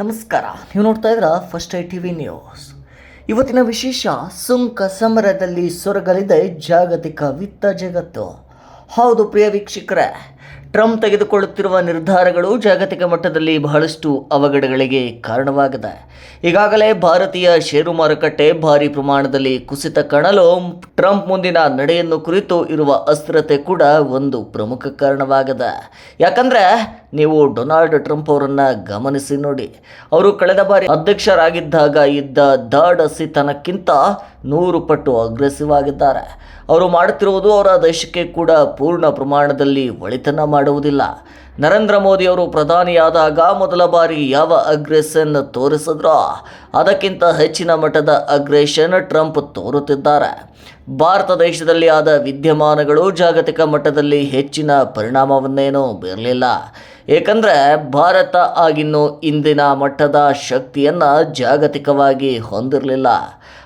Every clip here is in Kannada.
ನಮಸ್ಕಾರ. ನೀವು ನೋಡ್ತಾ ಇದ್ರ first I T V news. ಇವತ್ತಿನ ವಿಶೇಷ, ಸುಂಕ ಸಮರದಲ್ಲಿ ಸೊರಗಲಿದೆ ಜಾಗತಿಕ ವಿತ್ತ ಜಗತ್ತು. ಹೌದು ಪ್ರಿಯ ವೀಕ್ಷಕರೇ, ಟ್ರಂಪ್ ತೆಗೆದುಕೊಳ್ಳುತ್ತಿರುವ ನಿರ್ಧಾರಗಳು ಜಾಗತಿಕ ಮಟ್ಟದಲ್ಲಿ ಬಹಳಷ್ಟು ಅವಘಡಗಳಿಗೆ ಕಾರಣವಾಗಿದೆ. ಈಗಾಗಲೇ ಭಾರತೀಯ ಷೇರು ಮಾರುಕಟ್ಟೆ ಭಾರಿ ಪ್ರಮಾಣದಲ್ಲಿ ಕುಸಿತ ಕಾಣಲು ಟ್ರಂಪ್ ಮುಂದಿನ ನಡೆಯನ್ನು ಕುರಿತು ಇರುವ ಅಸ್ಥಿರತೆ ಕೂಡ ಒಂದು ಪ್ರಮುಖ ಕಾರಣವಾಗಿದೆ. ಯಾಕಂದ್ರೆ ನೀವು ಡೊನಾಲ್ಡ್ ಟ್ರಂಪ್ ಅವರನ್ನ ಗಮನಿಸಿ ನೋಡಿ. ಅವರು ಕಳೆದ ಬಾರಿ ಅಧ್ಯಕ್ಷರಾಗಿದ್ದಾಗ ಇದ್ದ ದಾಡಸಿತನಕ್ಕಿಂತ ನೂರು ಪಟ್ಟು ಅಗ್ರೆಸಿವ್ ಆಗಿದ್ದಾರೆ. ಅವರು ಮಾಡುತ್ತಿರುವುದು ಅವರ ದೇಶಕ್ಕೆ ಕೂಡ ಪೂರ್ಣ ಪ್ರಮಾಣದಲ್ಲಿ ಒಳಿತನ ಮಾಡುವುದಿಲ್ಲ. ನರೇಂದ್ರ ಮೋದಿ ಅವರು ಪ್ರಧಾನಿಯಾದಾಗ ಮೊದಲ ಬಾರಿ ಯಾವ ಅಗ್ರೆಷನ್ ತೋರಿಸಿದ್ರೋ, ಅದಕ್ಕಿಂತ ಹೆಚ್ಚಿನ ಮಟ್ಟದ ಅಗ್ರೆಷನ್ ಟ್ರಂಪ್ ತೋರುತ್ತಿದ್ದಾರೆ. ಭಾರತ ದೇಶದಲ್ಲಿ ಆದ ವಿದ್ಯಮಾನಗಳು ಜಾಗತಿಕ ಮಟ್ಟದಲ್ಲಿ ಹೆಚ್ಚಿನ ಪರಿಣಾಮವನ್ನೇನೂ ಬೀರಲಿಲ್ಲ. ಏಕೆಂದರೆ ಭಾರತ ಆಗಿನ್ನು ಇಂದಿನ ಮಟ್ಟದ ಶಕ್ತಿಯನ್ನು ಜಾಗತಿಕವಾಗಿ ಹೊಂದಿರಲಿಲ್ಲ.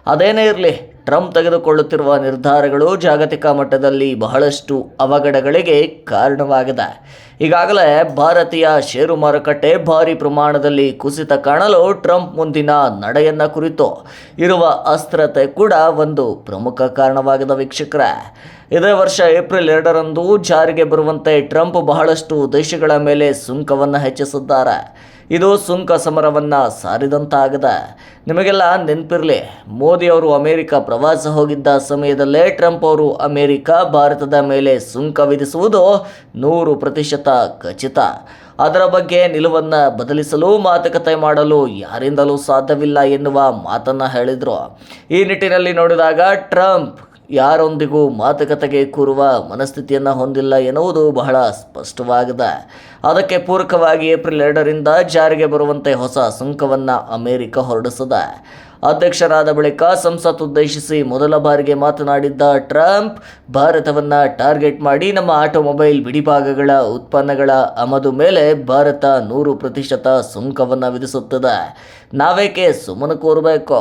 ಅದೇನೇ ಇರಲಿ ಟ್ರಂಪ್ ತೆಗೆದುಕೊಳ್ಳುತ್ತಿರುವ ನಿರ್ಧಾರಗಳು ಜಾಗತಿಕ ಮಟ್ಟದಲ್ಲಿ ಬಹಳಷ್ಟು ಅವಘಡಗಳಿಗೆ ಕಾರಣವಾಗಿದೆ. ಈಗಾಗಲೇ ಭಾರತೀಯ ಷೇರು ಮಾರುಕಟ್ಟೆ ಭಾರಿ ಪ್ರಮಾಣದಲ್ಲಿ ಕುಸಿತ ಕಾಣಲು ಟ್ರಂಪ್ ಮುಂದಿನ ನಡೆಯನ್ನ ಕುರಿತು ಇರುವ ಅಸ್ಥಿರತೆ ಕೂಡ ಒಂದು ಪ್ರಮುಖ ಕಾರಣವಾಗಿದೆ ವೀಕ್ಷಕರ. ಇದೇ ವರ್ಷ ಏಪ್ರಿಲ್ ಎರಡರಂದು ಜಾರಿಗೆ ಬರುವಂತೆ ಟ್ರಂಪ್ ಬಹಳಷ್ಟು ದೇಶಗಳ ಮೇಲೆ ಸುಂಕವನ್ನು ಹೆಚ್ಚಿಸಿದ್ದಾರೆ. ಇದು ಸುಂಕ ಸಮರವನ್ನು ಸಾರಿದಂತಾಗದ. ನಿಮಗೆಲ್ಲ ನೆನಪಿರಲಿ, ಮೋದಿ ಅವರು ಅಮೆರಿಕ ಪ್ರವಾಸ ಹೋಗಿದ್ದ ಸಮಯದಲ್ಲೇ ಟ್ರಂಪ್ ಅವರು ಅಮೆರಿಕ, ಭಾರತದ ಮೇಲೆ ಸುಂಕ ವಿಧಿಸುವುದು ನೂರು ಪ್ರತಿಶತ ಖಚಿತ. ಅದರ ಬಗ್ಗೆ ನಿಲುವನ್ನು ಬದಲಿಸಲು ಮಾತುಕತೆ ಮಾಡಲು ಯಾರಿಂದಲೂ ಸಾಧ್ಯವಿಲ್ಲ ಎನ್ನುವ ಮಾತನ್ನು ಹೇಳಿದರು. ಈ ನಿಟ್ಟಿನಲ್ಲಿ ನೋಡಿದಾಗ ಟ್ರಂಪ್ ಯಾರೊಂದಿಗೂ ಮಾತುಕತೆಗೆ ಕೂರುವ ಮನಸ್ಥಿತಿಯನ್ನು ಹೊಂದಿಲ್ಲ ಎನ್ನುವುದು ಬಹಳ ಸ್ಪಷ್ಟವಾಗಿದೆ. ಅದಕ್ಕೆ ಪೂರಕವಾಗಿ ಏಪ್ರಿಲ್ ಎರಡರಿಂದ ಜಾರಿಗೆ ಬರುವಂತೆ ಹೊಸ ಸುಂಕವನ್ನು ಅಮೆರಿಕ ಹೊರಡಿಸಿದೆ. ಅಧ್ಯಕ್ಷರಾದ ಬಳಿಕ ಸಂಸತ್ ಉದ್ದೇಶಿಸಿ ಮೊದಲ ಬಾರಿಗೆ ಮಾತನಾಡಿದ್ದ ಟ್ರಂಪ್, ಭಾರತವನ್ನು ಟಾರ್ಗೆಟ್ ಮಾಡಿ ನಮ್ಮ ಆಟೋಮೊಬೈಲ್ ಬಿಡಿಭಾಗಗಳ ಉತ್ಪನ್ನಗಳ ಆಮದು ಮೇಲೆ ಭಾರತ ನೂರು ಪ್ರತಿಶತ ಸುಂಕವನ್ನು ವಿಧಿಸುತ್ತದೆ. ನಾವೇಕೆ ಸುಮ್ಮನೆ ಕೋರಬೇಕು?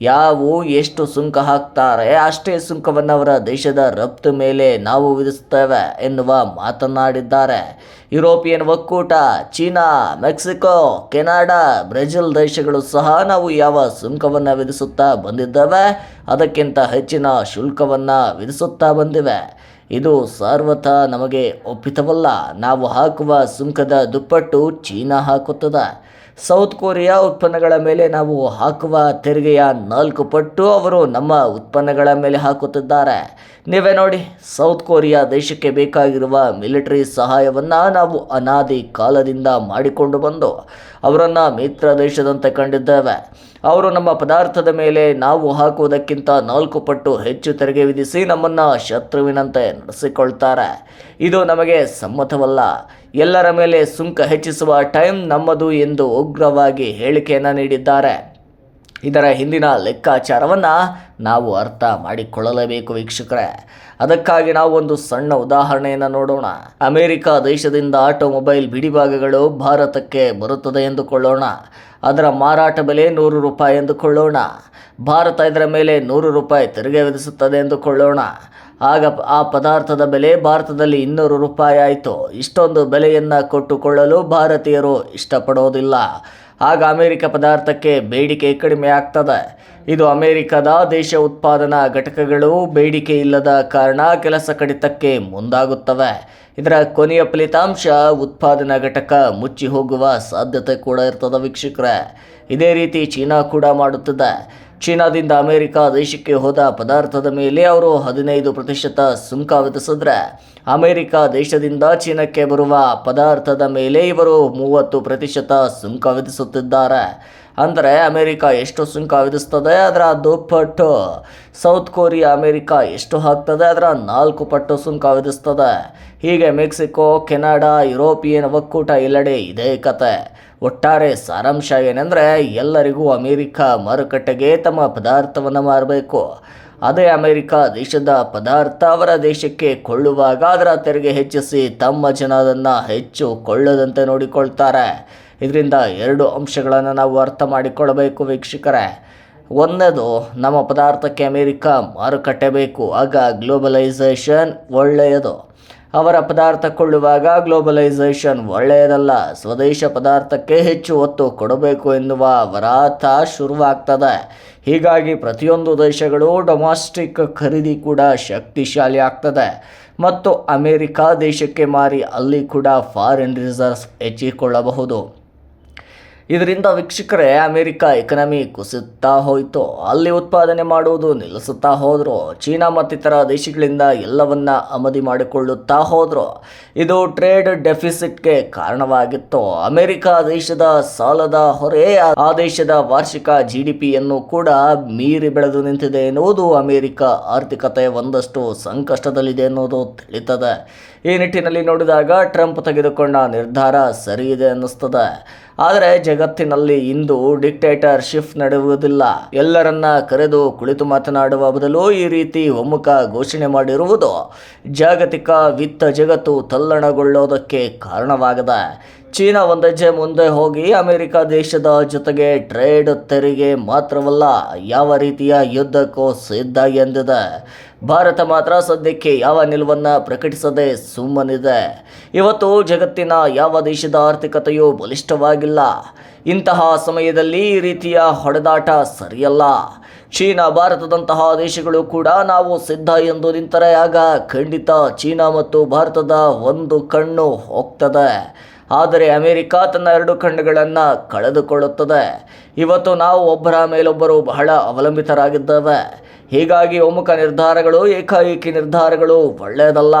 ಯಾವು ಎಷ್ಟು ಸುಂಕ ಹಾಕ್ತಾರೆ, ಅಷ್ಟೇ ಸುಂಕವನ್ನು ಅವರ ದೇಶದ ರಫ್ತು ಮೇಲೆ ನಾವು ವಿಧಿಸುತ್ತೇವೆ ಎನ್ನುವ ಮಾತನಾಡಿದ್ದಾರೆ ಯುರೋಪಿಯನ್ ಒಕ್ಕೂಟ, ಚೀನಾ, ಮೆಕ್ಸಿಕೋ, ಕೆನಡಾ, ಬ್ರೆಜಿಲ್ ದೇಶಗಳು ಸಹ ನಾವು ಯಾವ ಸುಂಕವನ್ನು ವಿಧಿಸುತ್ತಾ ಬಂದಿದ್ದೇವೆ, ಅದಕ್ಕಿಂತ ಹೆಚ್ಚಿನ ಶುಲ್ಕವನ್ನು ವಿಧಿಸುತ್ತಾ ಬಂದಿವೆ. ಇದು ಸಾರ್ವಥ ನಮಗೆ ಒಪ್ಪಿತವಲ್ಲ, ನಾವು ಹಾಕುವ ಸುಂಕದ ದುಪ್ಪಟ್ಟು ಚೀನಾ ಹಾಕುತ್ತದೆ. ಸೌತ್ ಕೊರಿಯಾ ಉತ್ಪನ್ನಗಳ ಮೇಲೆ ನಾವು ಹಾಕುವ ತೆರಿಗೆಯ ನಾಲ್ಕು ಪಟ್ಟು ಅವರು ನಮ್ಮ ಉತ್ಪನ್ನಗಳ ಮೇಲೆ ಹಾಕುತ್ತಿದ್ದಾರೆ. ನೀವೇ ನೋಡಿ, ಸೌತ್ ಕೊರಿಯಾ ದೇಶಕ್ಕೆ ಬೇಕಾಗಿರುವ ಮಿಲಿಟರಿ ಸಹಾಯವನ್ನು ನಾವು ಅನಾದಿ ಕಾಲದಿಂದ ಮಾಡಿಕೊಂಡು ಬಂದು ಅವರನ್ನು ಮಿತ್ರ ದೇಶದಂತೆ ಕಂಡಿದ್ದೇವೆ. ಅವರು ನಮ್ಮ ಪದಾರ್ಥದ ಮೇಲೆ ನಾವು ಹಾಕುವುದಕ್ಕಿಂತ ನಾಲ್ಕು ಪಟ್ಟು ಹೆಚ್ಚು ತೆರಿಗೆ ವಿಧಿಸಿ ನಮ್ಮನ್ನು ಶತ್ರುವಿನಂತೆ ನಡೆಸಿಕೊಳ್ತಾರೆ. ಇದು ನಮಗೆ ಸಮ್ಮತವಲ್ಲ. ಎಲ್ಲರ ಮೇಲೆ ಸುಂಕ ಹೆಚ್ಚಿಸುವ ಟೈಮ್ ನಮ್ಮದು ಎಂದು ಉಗ್ರವಾಗಿ ಹೇಳಿಕೆಯನ್ನು ನೀಡಿದ್ದಾರೆ. ಇದರ ಹಿಂದಿನ ಲೆಕ್ಕಾಚಾರವನ್ನು ನಾವು ಅರ್ಥ ಮಾಡಿಕೊಳ್ಳಲೇಬೇಕು ವೀಕ್ಷಕರೇ. ಅದಕ್ಕಾಗಿ ನಾವು ಒಂದು ಸಣ್ಣ ಉದಾಹರಣೆಯನ್ನು ನೋಡೋಣ. ಅಮೆರಿಕ ದೇಶದಿಂದ ಆಟೋಮೊಬೈಲ್ ಬಿಡಿಭಾಗಗಳು ಭಾರತಕ್ಕೆ ಬರುತ್ತದೆ ಎಂದುಕೊಳ್ಳೋಣ. ಅದರ ಮಾರಾಟ ಬೆಲೆ ನೂರು ರೂಪಾಯಿ ಎಂದುಕೊಳ್ಳೋಣ. ಭಾರತ ಇದರ ಮೇಲೆ ನೂರು ರೂಪಾಯಿ ತೆರಿಗೆ ವಿಧಿಸುತ್ತದೆ ಎಂದುಕೊಳ್ಳೋಣ. ಆಗ ಆ ಪದಾರ್ಥದ ಬೆಲೆ ಭಾರತದಲ್ಲಿ ಇನ್ನೂರು ರೂಪಾಯಿ ಆಯಿತು. ಇಷ್ಟೊಂದು ಬೆಲೆಯನ್ನು ಕೊಟ್ಟುಕೊಳ್ಳಲು ಭಾರತೀಯರು ಇಷ್ಟಪಡೋದಿಲ್ಲ. ಆಗ ಅಮೆರಿಕ ಪದಾರ್ಥಕ್ಕೆ ಬೇಡಿಕೆ ಕಡಿಮೆ ಆಗ್ತದೆ. ಇದು ಅಮೆರಿಕದ ದೇಶ ಉತ್ಪಾದನಾ ಘಟಕಗಳು ಬೇಡಿಕೆ ಇಲ್ಲದ ಕಾರಣ ಕೆಲಸ ಕಡಿತಕ್ಕೆ ಮುಂದಾಗುತ್ತವೆ. ಇದರ ಕೊನೆಯ ಫಲಿತಾಂಶ ಉತ್ಪಾದನಾ ಘಟಕ ಮುಚ್ಚಿ ಹೋಗುವ ಸಾಧ್ಯತೆ ಕೂಡ ಇರ್ತದೆ ವೀಕ್ಷಕರೇ. ಇದೇ ರೀತಿ ಚೀನಾ ಕೂಡ ಮಾಡುತ್ತದೆ. ಚೀನಾದಿಂದ ಅಮೆರಿಕ ದೇಶಕ್ಕೆ ಹೋದ ಪದಾರ್ಥದ ಮೇಲೆ ಅವರು ಹದಿನೈದು ಪ್ರತಿಶತ ಸುಂಕ ವಿಧಿಸಿದ್ರೆ, ಅಮೆರಿಕ ದೇಶದಿಂದ ಚೀನಾಕ್ಕೆ ಬರುವ ಪದಾರ್ಥದ ಮೇಲೆ ಇವರು ಮೂವತ್ತು ಪ್ರತಿಶತ ಸುಂಕ ವಿಧಿಸುತ್ತಿದ್ದಾರೆ. ಅಂದರೆ ಅಮೆರಿಕ ಎಷ್ಟು ಸುಂಕ ವಿಧಿಸ್ತದೆ ಅದರ ದುಪ್ಪಟ್ಟು ಸೌತ್ ಕೊರಿಯಾ ಅಮೆರಿಕ ಎಷ್ಟು ಹಾಕ್ತದೆ ಅದರ ನಾಲ್ಕು ಪಟ್ಟು ಸುಂಕ ವಿಧಿಸ್ತದೆ. ಹೀಗೆ ಮೆಕ್ಸಿಕೋ, ಕೆನಡಾ, ಯುರೋಪಿಯನ್ ಒಕ್ಕೂಟ ಎಲ್ಲೆಡೆ ಇದೇ ಕತೆ. ಒಟ್ಟಾರೆ ಸಾರಾಂಶ ಏನಂದರೆ ಎಲ್ಲರಿಗೂ ಅಮೇರಿಕಾ ಮಾರುಕಟ್ಟೆಗೆ ತಮ್ಮ ಪದಾರ್ಥವನ್ನು ಮಾರಬೇಕು. ಅದೇ ಅಮೆರಿಕ ದೇಶದ ಪದಾರ್ಥ ಅವರ ದೇಶಕ್ಕೆ ಕೊಳ್ಳುವಾಗ ಅದರ ತೆರಿಗೆ ಹೆಚ್ಚಿಸಿ ತಮ್ಮ ಜನ ಅದನ್ನು ಹೆಚ್ಚು ಕೊಳ್ಳದಂತೆ ನೋಡಿಕೊಳ್ತಾರೆ. ಇದರಿಂದ ಎರಡು ಅಂಶಗಳನ್ನು ನಾವು ಅರ್ಥ ಮಾಡಿಕೊಳ್ಳಬೇಕು ವೀಕ್ಷಕರೇ. ಒಂದನೇದು, ನಮ್ಮ ಪದಾರ್ಥಕ್ಕೆ ಅಮೇರಿಕ ಮಾರುಕಟ್ಟೆ ಬೇಕು. ಆಗ ಗ್ಲೋಬಲೈಸೇಷನ್ ಒಳ್ಳೆಯದು. ಅವರ ಪದಾರ್ಥ ಕೊಳ್ಳುವಾಗ ಗ್ಲೋಬಲೈಸೇಷನ್ ಒಳ್ಳೆಯದಲ್ಲ. ಸ್ವದೇಶ ಪದಾರ್ಥಕ್ಕೆ ಹೆಚ್ಚು ಒತ್ತು ಕೊಡಬೇಕು ಎನ್ನುವ ವರಾತ ಶುರುವಾಗ್ತದೆ. ಹೀಗಾಗಿ ಪ್ರತಿಯೊಂದು ದೇಶಗಳು ಡೊಮಾಸ್ಟಿಕ್ ಖರೀದಿ ಕೂಡ ಶಕ್ತಿಶಾಲಿ ಆಗ್ತದೆ. ಮತ್ತು ಅಮೇರಿಕಾ ದೇಶಕ್ಕೆ ಮಾರಿ ಅಲ್ಲಿ ಕೂಡ ಫಾರಿನ್ ರಿಸರ್ವ್ಸ್ ಹೆಚ್ಚಿಕೊಳ್ಳಬಹುದು. ಇದರಿಂದ ವೀಕ್ಷಕರೇ, ಅಮೆರಿಕ ಎಕನಮಿ ಕುಸಿತಾ ಹೋಯಿತು. ಅಲ್ಲಿ ಉತ್ಪಾದನೆ ಮಾಡುವುದು ನಿಲ್ಲಿಸುತ್ತಾ ಹೋದ್ರು. ಚೀನಾ ಮತ್ತಿತರ ದೇಶಗಳಿಂದ ಎಲ್ಲವನ್ನ ಆಮದಿ ಮಾಡಿಕೊಳ್ಳುತ್ತಾ ಹೋದ್ರು. ಇದು ಟ್ರೇಡ್ ಡೆಫಿಸಿಟ್ಗೆ ಕಾರಣವಾಗಿತ್ತು. ಅಮೆರಿಕ ದೇಶದ ಸಾಲದ ಹೊರೆ, ಆ ದೇಶದ ವಾರ್ಷಿಕ ಜಿ ಡಿ ಪಿಯನ್ನು ಕೂಡ ಮೀರಿ ಬೆಳೆದು ನಿಂತಿದೆ ಎನ್ನುವುದು ಅಮೆರಿಕ ಆರ್ಥಿಕತೆ ಒಂದಷ್ಟು ಸಂಕಷ್ಟದಲ್ಲಿದೆ ಎನ್ನುವುದು ತಿಳಿತದೆ. ಈ ನಿಟ್ಟಿನಲ್ಲಿ ನೋಡಿದಾಗ ಟ್ರಂಪ್ ತೆಗೆದುಕೊಂಡ ನಿರ್ಧಾರ ಸರಿ ಇದೆ ಅನ್ನಿಸ್ತದೆ. ಆದರೆ ಜಗತ್ತಿನಲ್ಲಿ ಇಂದು ಡಿಕ್ಟೇಟರ್ ಶಿಫ್ಟ್ ನಡೆಯುವುದಿಲ್ಲ. ಎಲ್ಲರನ್ನ ಕರೆದು ಕುಳಿತು ಮಾತನಾಡುವ ಬದಲು ಈ ರೀತಿ ಒಮ್ಮುಖ ಘೋಷಣೆ ಮಾಡಿರುವುದು ಜಾಗತಿಕ ವಿತ್ತ ಜಗತ್ತು ತಲ್ಲಣಗೊಳ್ಳೋದಕ್ಕೆ ಕಾರಣವಾಗಿದೆ. ಚೀನಾ ಒಂದಜ್ಜೆ ಮುಂದೆ ಹೋಗಿ ಅಮೆರಿಕ ದೇಶದ ಜೊತೆಗೆ ಟ್ರೇಡ್ ತೆರಿಗೆ ಮಾತ್ರವಲ್ಲ ಯಾವ ರೀತಿಯ ಯುದ್ಧಕ್ಕೂ ಸಿದ್ಧ ಎಂದಿದೆ. ಭಾರತ ಮಾತ್ರ ಸದ್ಯಕ್ಕೆ ಯಾವ ನಿಲುವನ್ನು ಪ್ರಕಟಿಸದೆ ಸುಮ್ಮನಿದೆ. ಇವತ್ತು ಜಗತ್ತಿನ ಯಾವ ದೇಶದ ಆರ್ಥಿಕತೆಯು ಬಲಿಷ್ಠವಾಗಿಲ್ಲ. ಇಂತಹ ಸಮಯದಲ್ಲಿ ಈ ರೀತಿಯ ಹೊಡೆದಾಟ ಸರಿಯಲ್ಲ. ಚೀನಾ ಭಾರತದಂತಹ ದೇಶಗಳು ಕೂಡ ನಾವು ಸಿದ್ಧ ಎಂದು ನಿಂತರೆ ಆಗ ಖಂಡಿತ ಚೀನಾ ಮತ್ತು ಭಾರತದ ಒಂದು ಕಣ್ಣು ಹೋಗ್ತದೆ. ಆದರೆ ಅಮೆರಿಕ ತನ್ನ ಎರಡು ಖಂಡಗಳನ್ನು ಕಳೆದುಕೊಳ್ಳುತ್ತದೆ. ಇವತ್ತು ನಾವು ಒಬ್ಬರ ಮೇಲೊಬ್ಬರು ಬಹಳ ಅವಲಂಬಿತರಾಗಿದ್ದೇವೆ. ಹೀಗಾಗಿ ಒಮ್ಮುಖ ನಿರ್ಧಾರಗಳು, ಏಕಾಏಕಿ ನಿರ್ಧಾರಗಳು ಒಳ್ಳೆಯದಲ್ಲ.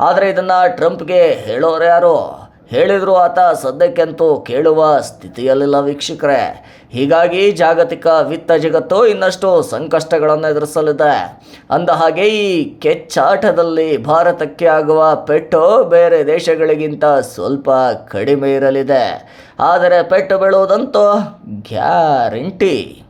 ಆದರೆ ಇದನ್ನು ಟ್ರಂಪ್ಗೆ ಹೇಳೋರು ಯಾರು? ಹೇಳಿದ್ರು ಆತ, ಸದ್ಯಕ್ಕಂತೂ ಕೇಳುವ ಸ್ಥಿತಿಯಲ್ಲಿಲ್ಲ ವೀಕ್ಷಕರೇ. ಹೀಗಾಗಿ ಜಾಗತಿಕ ವಿತ್ತ ಜಗತ್ತು ಇನ್ನಷ್ಟು ಸಂಕಷ್ಟಗಳನ್ನು ಎದುರಿಸಲಿದೆ. ಅಂದ ಹಾಗೆ ಈ ಕೆಚ್ಚಾಟದಲ್ಲಿ ಭಾರತಕ್ಕೆ ಆಗುವ ಪೆಟ್ಟು ಬೇರೆ ದೇಶಗಳಿಗಿಂತ ಸ್ವಲ್ಪ ಕಡಿಮೆ ಇರಲಿದೆ. ಆದರೆ ಪೆಟ್ಟು ಬೀಳುವುದಂತೂ ಗ್ಯಾರಂಟಿ.